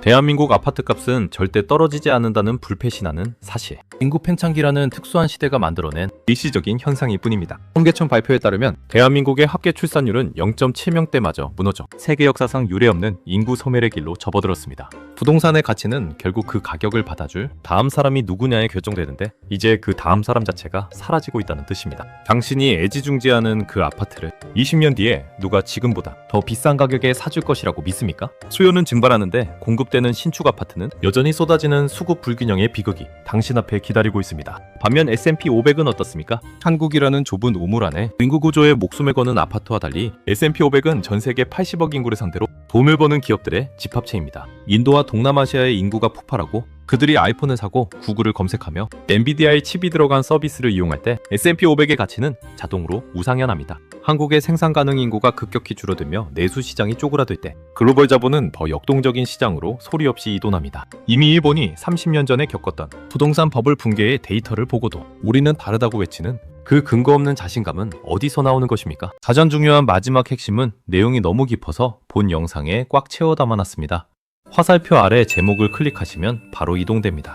대한민국 아파트 값은 절대 떨어지지 않는다는 불패신하는 사실. 인구 팽창기라는 특수한 시대가 만들어낸 일시적인 현상일 뿐입니다. 통계청 발표에 따르면 대한민국의 합계 출산율은 0.7명대마저 무너져 세계 역사상 유례없는 인구 소멸의 길로 접어들었습니다. 부동산의 가치는 결국 그 가격을 받아줄 다음 사람이 누구냐에 결정되는데 이제 그 다음 사람 자체가 사라지고 있다는 뜻입니다. 당신이 애지중지하는 그 아파트를 20년 뒤에 누가 지금보다 더 비싼 가격에 사줄 것이라고 믿습니까? 수요는 증발하는데 공급 되는 신축 아파트는 여전히 쏟아지는 수급 불균형의 비극이 당신 앞에 기다리고 있습니다. 반면 S&P 500은 어떻습니까? 한국이라는 좁은 우물 안에 인구 구조에 목숨을 거는 아파트와 달리 S&P 500은 전 세계 80억 인구를 상대로 돈을 버는 기업들의 집합체입니다. 인도와 동남아시아의 인구가 폭발하고 그들이 아이폰을 사고 구글을 검색하며 엔비디아의 칩이 들어간 서비스를 이용할 때 S&P 500의 가치는 자동으로 우상향합니다. 한국의 생산 가능 인구가 급격히 줄어들며 내수 시장이 쪼그라들 때 글로벌 자본은 더 역동적인 시장으로 소리 없이 이동합니다. 이미 일본이 30년 전에 겪었던 부동산 버블 붕괴의 데이터를 보고도 우리는 다르다고 외치는 그 근거 없는 자신감은 어디서 나오는 것입니까? 가장 중요한 마지막 핵심은 내용이 너무 깊어서 본 영상에 꽉 채워 담아놨습니다. 화살표 아래 제목을 클릭하시면 바로 이동됩니다.